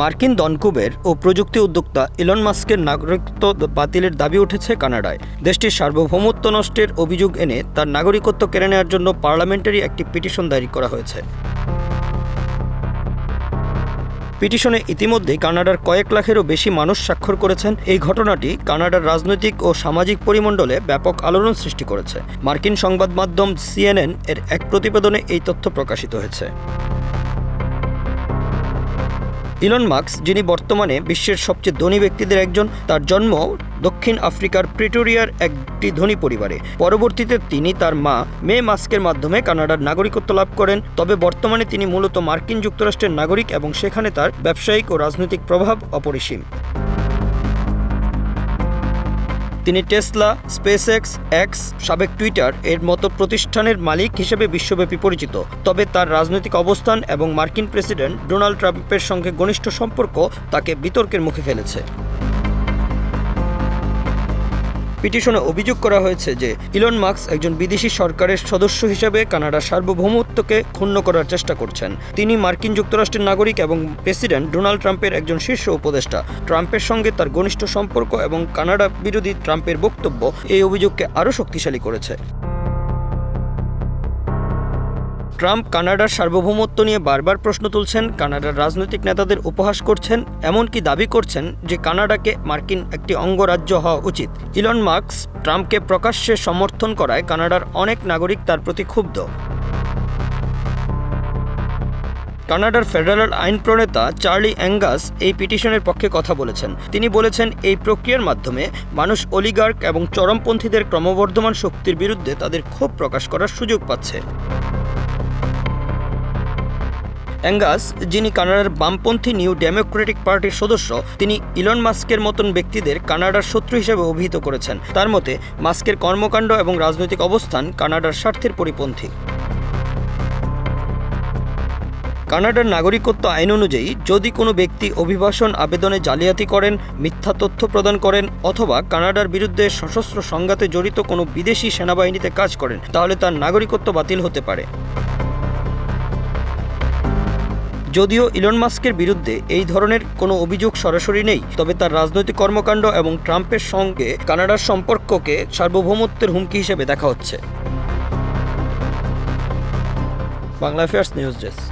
মার্কিন দনকুবের ও প্রযুক্তি উদ্যোক্তা ইলন মাস্কের নাগরিকত্ব বাতিলের দাবি উঠেছে কানাডায়। দেশটির সার্বভৌমত্ব নষ্টের অভিযোগ এনে তার নাগরিকত্ব কেড়ে নেওয়ার জন্য পার্লামেন্টারি একটি পিটিশন দায়ের করা হয়েছে। পিটিশনে ইতিমধ্যেই কানাডার কয়েক লাখেরও বেশি মানুষ স্বাক্ষর করেছেন। এই ঘটনাটি কানাডার রাজনৈতিক ও সামাজিক পরিমণ্ডলে ব্যাপক আলোড়ন সৃষ্টি করেছে। মার্কিন সংবাদ মাধ্যম সিএনএন এর এক প্রতিবেদনে এই তথ্য প্রকাশিত হয়েছে। ইলন মার্কস যিনি বর্তমানে বিশ্বের সবচেয়ে ধনী ব্যক্তিদের একজন, তার জন্ম দক্ষিণ আফ্রিকার প্রিটোরিয়ার একটি ধনী পরিবারে। পরবর্তীতে তিনি তার মা মে মাস্কের মাধ্যমে কানাডার নাগরিকত্ব লাভ করেন। তবে বর্তমানে তিনি মূলত মার্কিন যুক্তরাষ্ট্রের নাগরিক এবং সেখানে তার ব্যবসায়িক ও রাজনৈতিক প্রভাব অপরিসীম। তিনি টেসলা স্পেস এক্স এক্স সাবেক টুইটার এর মতো প্রতিষ্ঠানের মালিক হিসেবে বিশ্বব্যাপী পরিচিত। তবে তার রাজনৈতিক অবস্থান এবং মার্কিন প্রেসিডেন্ট ডোনাল্ড ট্রাম্পের সঙ্গে ঘনিষ্ঠ সম্পর্ক তাকে বিতর্কের মুখে ফেলেছে। পিটিশনে অভিযোগ করা হয়েছে যে ইলন মার্কস একজন বিদেশি সরকারের সদস্য হিসেবে কানাডার সার্বভৌমত্বকে ক্ষুণ্ণ করার চেষ্টা করছেন। তিনি মার্কিন যুক্তরাষ্ট্রের নাগরিক এবং প্রেসিডেন্ট ডোনাল্ড ট্রাম্পের একজন শীর্ষ উপদেষ্টা। ট্রাম্পের সঙ্গে তার ঘনিষ্ঠ সম্পর্ক এবং কানাডা বিরোধী ট্রাম্পের বক্তব্য এই অভিযোগকে আরও শক্তিশালী করেছে। ট্রাম্প কানাডার সার্বভৌমত্ব নিয়ে বারবার প্রশ্ন তুলছেন, কানাডার রাজনৈতিক নেতাদের উপহাস করছেন, এমনকি দাবি করছেন যে কানাডাকে মার্কিন একটি অঙ্গরাজ্য হওয়া উচিত। ইলন মার্কস ট্রাম্পকে প্রকাশ্যে সমর্থন করায় কানাডার অনেক নাগরিক তার প্রতি ক্ষুব্ধ। কানাডার ফেডারেল আইন প্রণেতা চার্লি অ্যাঙ্গাস এই পিটিশনের পক্ষে কথা বলেছেন। তিনি বলেছেন, এই প্রক্রিয়ার মাধ্যমে মানুষ অলিগার্ক এবং চরমপন্থীদের ক্রমবর্ধমান শক্তির বিরুদ্ধে তাদের ক্ষোভ প্রকাশ করার সুযোগ পাচ্ছে। অ্যাঙ্গাস, যিনি কানাডার বামপন্থী নিউ ডেমোক্রেটিক পার্টির সদস্য, তিনি ইলন মাস্কের মতন ব্যক্তিদের কানাডার শত্রু হিসেবে অভিহিত করেছেন। তার মতে, মাস্কের কর্মকাণ্ড এবং রাজনৈতিক অবস্থান কানাডার স্বার্থের পরিপন্থী। কানাডার নাগরিকত্ব আইন অনুযায়ী, যদি কোনো ব্যক্তি অভিবাসন আবেদনে জালিয়াতি করেন, মিথ্যা তথ্য প্রদান করেন, অথবা কানাডার বিরুদ্ধে সশস্ত্র সংঘাতে জড়িত কোনো বিদেশি সেনাবাহিনীতে কাজ করেন, তাহলে তার নাগরিকত্ব বাতিল হতে পারে। যদিও ইলন মাস্কের বিরুদ্ধে এই ধরনের কোনো অভিযোগ সরাসরি নেই, তবে তার রাজনৈতিক কর্মকাণ্ড এবং ট্রাম্পের সঙ্গে কানাডার সম্পর্ককে সার্বভৌমত্বের হুমকি হিসেবে দেখা হচ্ছে। Bangla affairs news desk.